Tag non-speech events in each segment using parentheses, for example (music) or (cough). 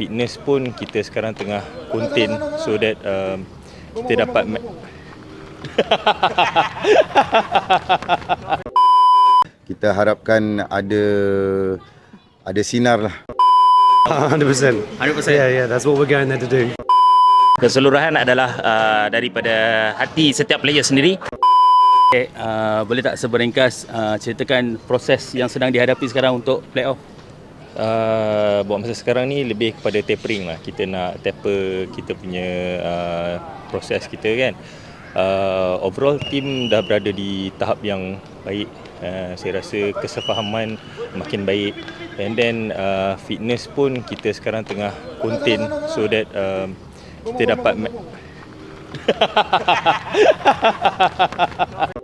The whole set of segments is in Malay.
fitness pun kita sekarang tengah contain so that um, kita dapat ma- (laughs) kita harapkan ada ada sinar lah 100%. 100%. Yeah, yeah, that's what we're going there to do. Keseluruhan adalah uh, daripada hati setiap player sendiri. Okay, uh, boleh tak seberingkas uh, ceritakan proses yang sedang dihadapi sekarang untuk playoff? Uh, buat masa sekarang ni lebih kepada tapering lah. Kita nak taper kita punya uh, proses kita kan. Uh, overall team dah berada di tahap yang baik. Uh, saya rasa kesefahaman makin baik. And then uh, fitness pun kita sekarang tengah contain so that um, kita dapat ma- (laughs)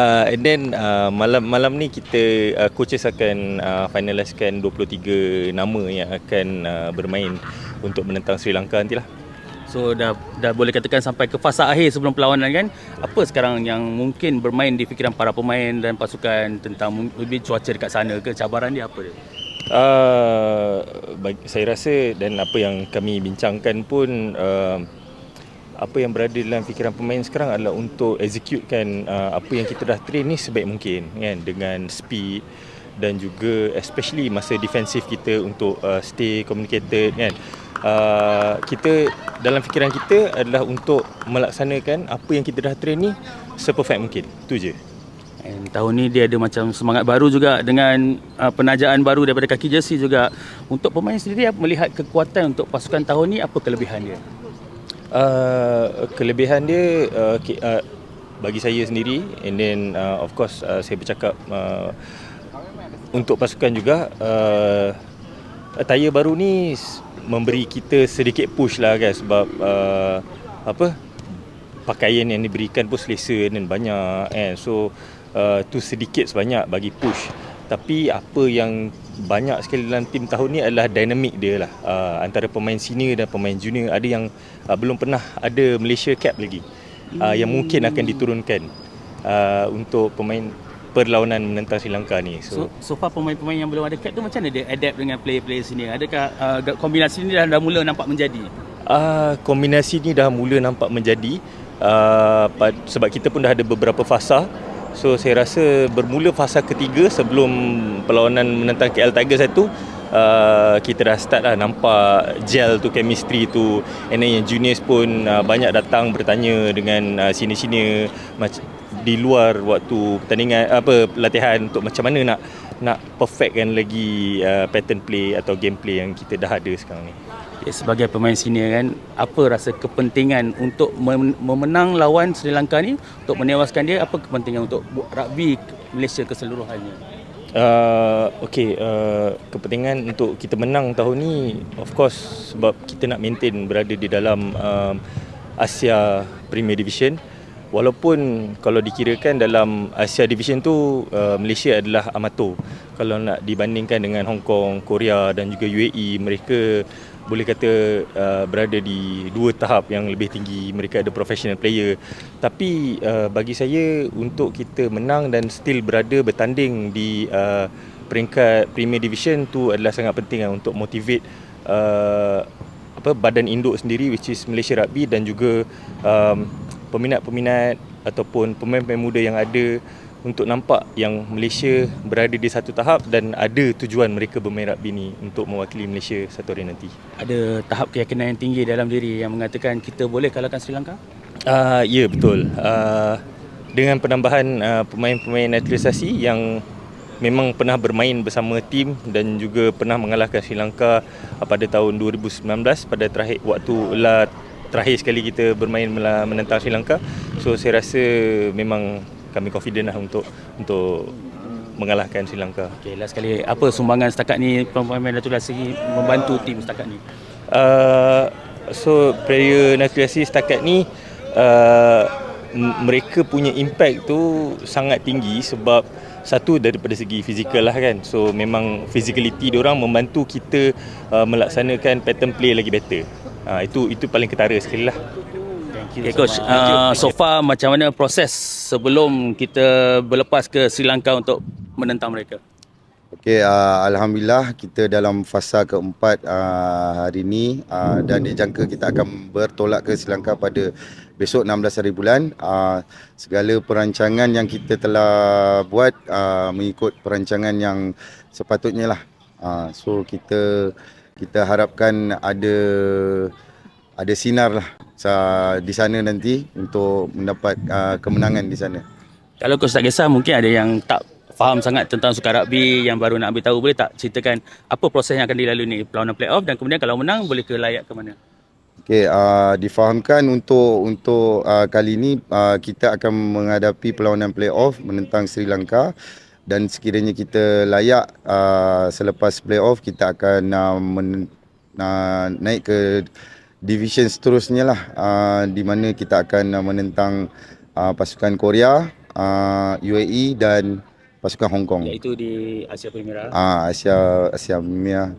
Uh, and then uh, malam malam ni kita uh, coaches akan uh, finalisekan 23 nama yang akan uh, bermain untuk menentang Sri Lanka nantilah. So dah dah boleh katakan sampai ke fasa akhir sebelum perlawanan kan. Apa sekarang yang mungkin bermain di fikiran para pemain dan pasukan tentang lebih cuaca dekat sana ke cabaran dia apa dia? Uh, bagi, saya rasa dan apa yang kami bincangkan pun uh, apa yang berada dalam fikiran pemain sekarang adalah untuk executekan uh, apa yang kita dah train ni sebaik mungkin kan dengan speed dan juga especially masa defensif kita untuk uh, stay communicated kan uh, kita dalam fikiran kita adalah untuk melaksanakan apa yang kita dah train ni seperfect mungkin tu je And tahun ni dia ada macam semangat baru juga dengan uh, penajaan baru daripada kaki jersey juga. Untuk pemain sendiri melihat kekuatan untuk pasukan tahun ni apa kelebihan dia? Uh, kelebihan dia uh, uh, bagi saya sendiri and then uh, of course uh, saya bercakap uh, untuk pasukan juga uh, attire baru ni memberi kita sedikit push lah kan sebab uh, apa pakaian yang diberikan pun selesa dan banyak kan so uh, tu sedikit sebanyak bagi push tapi apa yang banyak sekali dalam tim tahun ni adalah dinamik dia lah. Uh, antara pemain senior dan pemain junior. Ada yang uh, belum pernah ada Malaysia cap lagi. Uh, yang mungkin akan diturunkan uh, untuk pemain perlawanan menentang Sri Lanka ni. So, so, so far pemain-pemain yang belum ada cap tu macam mana dia adapt dengan player-player sini? Adakah uh, kombinasi ni dah, dah mula nampak menjadi? uh, kombinasi ni dah mula nampak menjadi. Uh, sebab kita pun dah ada beberapa fasa so saya rasa bermula fasa ketiga sebelum perlawanan menentang KL Tigers itu uh, kita dah start lah nampak gel tu chemistry tu and then yang juniors pun uh, banyak datang bertanya dengan uh, senior-senior mac- di luar waktu pertandingan apa latihan untuk macam mana nak nak perfectkan lagi uh, pattern play atau gameplay yang kita dah ada sekarang ni. Okay, sebagai pemain senior kan, apa rasa kepentingan untuk mem- memenang lawan Sri Lanka ni untuk menewaskan dia? Apa kepentingan untuk rugby Malaysia keseluruhannya? Uh, okay, uh, kepentingan untuk kita menang tahun ni of course sebab kita nak maintain berada di dalam um, Asia Premier Division walaupun kalau dikirakan dalam Asia Division tu uh, Malaysia adalah amatur kalau nak dibandingkan dengan Hong Kong, Korea dan juga UAE mereka boleh kata uh, berada di dua tahap yang lebih tinggi. Mereka ada professional player. Tapi uh, bagi saya untuk kita menang dan still berada bertanding di uh, peringkat Premier Division tu adalah sangat penting lah untuk motivate uh, apa badan induk sendiri which is Malaysia Rugby dan juga um, peminat-peminat ataupun pemain-pemain muda yang ada untuk nampak yang Malaysia berada di satu tahap dan ada tujuan mereka bermain rugby ni untuk mewakili Malaysia satu hari nanti. Ada tahap keyakinan yang tinggi dalam diri yang mengatakan kita boleh kalahkan Sri Lanka? Uh, ya betul. Uh, dengan penambahan uh, pemain-pemain naturalisasi yang memang pernah bermain bersama tim dan juga pernah mengalahkan Sri Lanka uh, pada tahun 2019 pada terakhir waktu lah terakhir sekali kita bermain menentang Sri Lanka. So saya rasa memang kami confident lah untuk untuk mengalahkan Sri Lanka. Okey, last sekali apa sumbangan setakat ni pemain naturalisasi membantu tim setakat ni? Uh, so player naturalisasi setakat ni uh, mereka punya impact tu sangat tinggi sebab satu daripada segi fizikal lah kan so memang physicality orang membantu kita uh, melaksanakan pattern play lagi better uh, itu itu paling ketara sekali lah Okay, coach. Uh, so far macam mana proses sebelum kita berlepas ke Sri Lanka untuk menentang mereka? Okey, uh, Alhamdulillah kita dalam fasa keempat uh, hari ini uh, dan dijangka kita akan bertolak ke Sri Lanka pada besok 16 hari bulan. Uh, segala perancangan yang kita telah buat uh, mengikut perancangan yang sepatutnya lah. Uh, so kita kita harapkan ada ada sinar lah di sana nanti untuk mendapat uh, kemenangan di sana. Kalau coach tak kisah mungkin ada yang tak faham sangat tentang sukan rugby yang baru nak ambil tahu boleh tak ceritakan apa proses yang akan dilalui ni perlawanan playoff dan kemudian kalau menang boleh ke layak ke mana? Okey, uh, difahamkan untuk untuk uh, kali ini uh, kita akan menghadapi perlawanan playoff menentang Sri Lanka dan sekiranya kita layak uh, selepas playoff kita akan uh, men, uh, naik ke division seterusnya lah uh, di mana kita akan uh, menentang uh, pasukan Korea, uh, UAE dan pasukan Hong Kong. Iaitu di Asia Primera. Ah uh, Asia Asia Mia.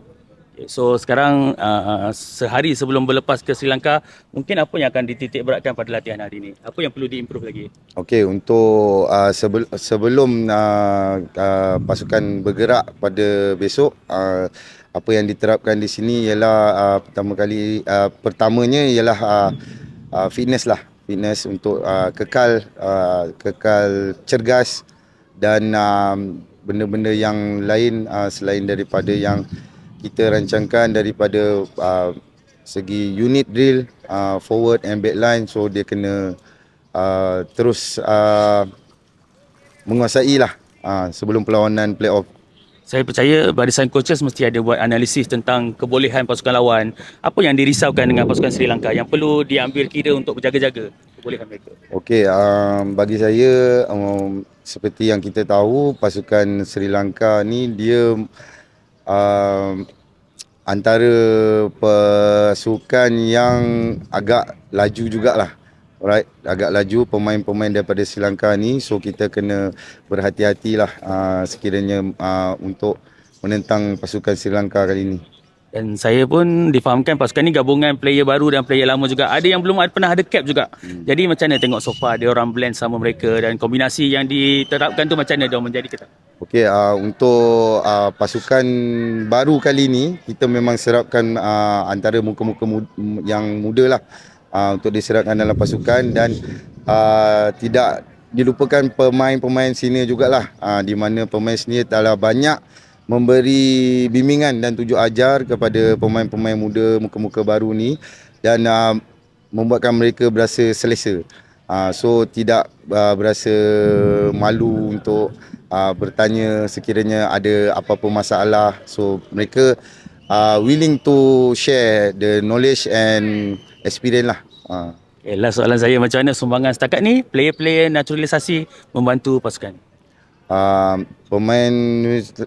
So sekarang uh, sehari sebelum berlepas ke Sri Lanka mungkin apa yang akan dititik beratkan pada latihan hari ini? Apa yang perlu diimprove lagi? Okey, untuk uh, sebel, sebelum uh, uh, pasukan bergerak pada besok, uh, apa yang diterapkan di sini ialah uh, pertama kali uh, pertamanya ialah uh, uh, fitness lah, fitness untuk uh, kekal uh, kekal cergas dan uh, benda-benda yang lain uh, selain daripada yang kita rancangkan daripada uh, segi unit drill uh, forward and back line so dia kena uh, terus uh, menguasai lah uh, sebelum perlawanan playoff. Saya percaya barisan coaches mesti ada buat analisis tentang kebolehan pasukan lawan. Apa yang dirisaukan dengan pasukan Sri Lanka yang perlu diambil kira untuk berjaga-jaga kebolehan mereka? Okey, um, bagi saya um, seperti yang kita tahu pasukan Sri Lanka ni dia um, antara pasukan yang agak laju jugalah. Alright, agak laju pemain-pemain daripada Sri Lanka ni so kita kena berhati-hatilah uh, sekiranya uh, untuk menentang pasukan Sri Lanka kali ini. Dan saya pun difahamkan pasukan ni gabungan player baru dan player lama juga. Ada yang belum ada, pernah ada cap juga. Hmm. Jadi macam mana tengok so far dia orang blend sama mereka dan kombinasi yang diterapkan tu macam mana dia menjadi kita? Okey, uh, untuk uh, pasukan baru kali ni kita memang serapkan uh, antara muka-muka mud- yang muda lah uh, untuk diserapkan dalam pasukan dan uh, tidak dilupakan pemain-pemain senior jugalah uh, di mana pemain senior telah banyak memberi bimbingan dan tunjuk ajar kepada pemain-pemain muda muka-muka baru ni dan uh, membuatkan mereka berasa selesa. Uh, so tidak uh, berasa malu untuk uh, bertanya sekiranya ada apa-apa masalah. So mereka uh, willing to share the knowledge and experience lah. Uh. Okay, last soalan saya macam mana sumbangan setakat ni player-player naturalisasi membantu pasukan? Uh, pemain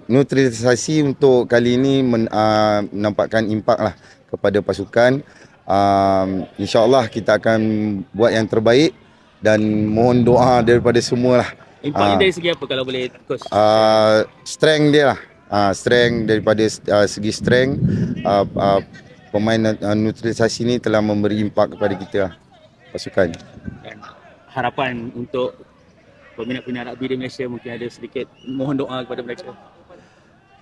neutralisasi untuk kali ini men, uh, menampakkan impak lah kepada pasukan. Um, InsyaAllah kita akan buat yang terbaik dan mohon doa daripada semua lah. Impaknya Ah. dari segi apa kalau boleh coach? Uh, strength dia lah. Uh, strength daripada uh, segi strength uh, uh, pemain uh, neutralisasi ni telah memberi impak kepada kita lah, pasukan. Harapan untuk peminat-peminat rugby di Malaysia mungkin ada sedikit mohon doa kepada mereka.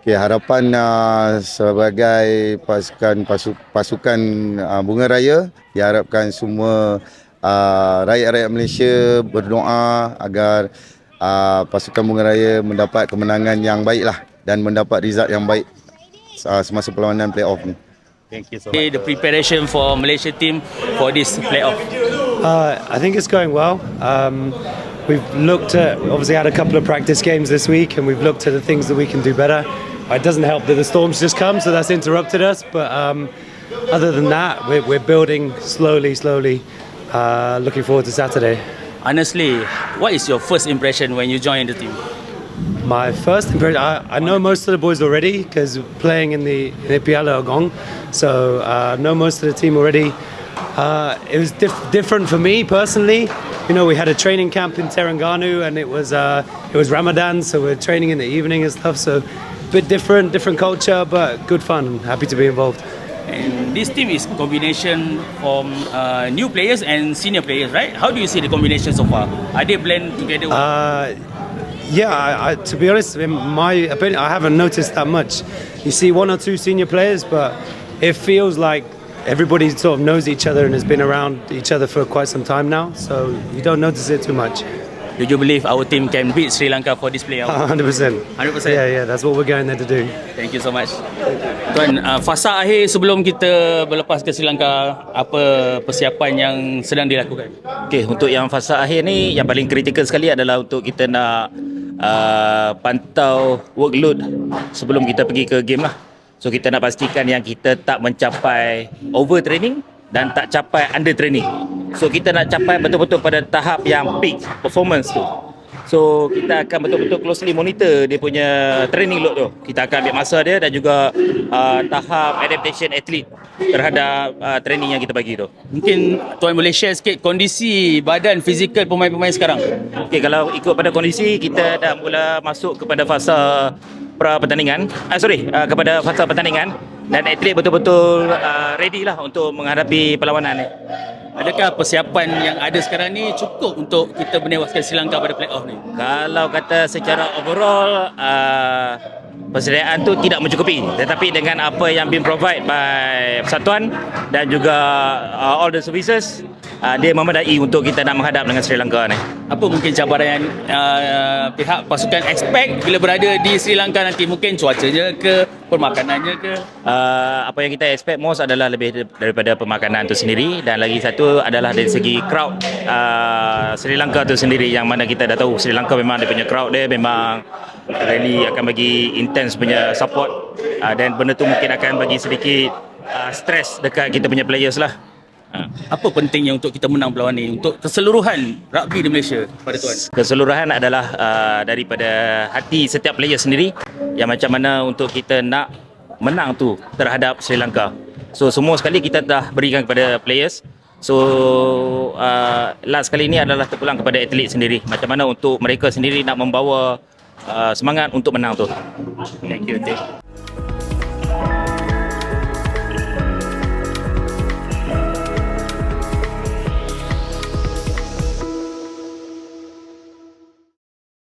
Okay, harapan uh, sebagai pasukan pasuk, pasukan uh, Bunga Raya diharapkan semua uh, rakyat-rakyat Malaysia berdoa agar uh, pasukan Bunga Raya mendapat kemenangan yang baik lah dan mendapat result yang baik uh, semasa perlawanan playoff ni. Thank you so much. The preparation for Malaysia team for this playoff. Uh, I think it's going well. Um, we've looked at, obviously, had a couple of practice games this week, and we've looked at the things that we can do better. It doesn't help that the storms just come, so that's interrupted us. But um, other than that, we're, we're building slowly, slowly. Uh, looking forward to Saturday. Honestly, what is your first impression when you join the team? My first impression, I, I know most of the boys already because playing in the in the Piala Agong, so uh, know most of the team already. Uh, it was dif- different for me personally. You know, we had a training camp in Terengganu, and it was uh, it was Ramadan, so we're training in the evening and stuff. So, a bit different, different culture, but good fun. Happy to be involved. And this team is combination from uh, new players and senior players, right? How do you see the combination so far? Are they blend together? Uh, yeah, I, I, to be honest, in my opinion, I haven't noticed that much. You see one or two senior players, but it feels like everybody sort of knows each other and has been around each other for quite some time now. So you don't notice it too much. Do you believe our team can beat Sri Lanka for this playoff? (laughs) 100%. 100%? Yeah, yeah, that's what we're going there to do. Thank you so much. Tuan, uh, fasa akhir sebelum kita berlepas ke Sri Lanka, apa persiapan yang sedang dilakukan? Okey, untuk yang fasa akhir ni yang paling kritikal sekali adalah untuk kita nak uh, pantau workload sebelum kita pergi ke game lah. So kita nak pastikan yang kita tak mencapai over training dan tak capai under training. So kita nak capai betul-betul pada tahap yang peak performance tu. So kita akan betul-betul closely monitor dia punya training load tu. Kita akan ambil masa dia dan juga uh, tahap adaptation athlete terhadap uh, training yang kita bagi tu. Mungkin Tuan boleh share sikit kondisi badan fizikal pemain-pemain sekarang. Okey, kalau ikut pada kondisi kita dah mula masuk kepada fasa pra pertandingan. Ah sorry, uh, kepada fasa pertandingan dan atlet betul-betul uh, ready lah untuk menghadapi perlawanan ni. Adakah persiapan yang ada sekarang ni cukup untuk kita menewaskan Sri Lanka pada playoff ni? Kalau kata secara overall uh, persediaan tu tidak mencukupi tetapi dengan apa yang been provide by persatuan dan juga uh, all the services uh, dia memadai untuk kita nak menghadap dengan Sri Lanka ni. Apa mungkin cabaran yang uh, pihak pasukan expect bila berada di Sri Lanka nanti? Mungkin cuacanya ke, permakanannya ke? uh, apa yang kita expect most adalah lebih daripada pemakanan tu sendiri dan lagi satu adalah dari segi crowd uh, Sri Lanka tu sendiri yang mana kita dah tahu Sri Lanka memang dia punya crowd dia memang really akan bagi intense punya support uh, dan benda tu mungkin akan bagi sedikit uh, stress dekat kita punya players lah uh. Apa pentingnya untuk kita menang perlawanan ni untuk keseluruhan rugby di Malaysia pada tuan? keseluruhan adalah uh, daripada hati setiap player sendiri yang macam mana untuk kita nak menang tu terhadap Sri Lanka. So semua sekali kita dah berikan kepada players. So uh, last kali ini adalah terpulang kepada atlet sendiri. Macam mana untuk mereka sendiri nak membawa uh, semangat untuk menang tu. Thank you, Teh.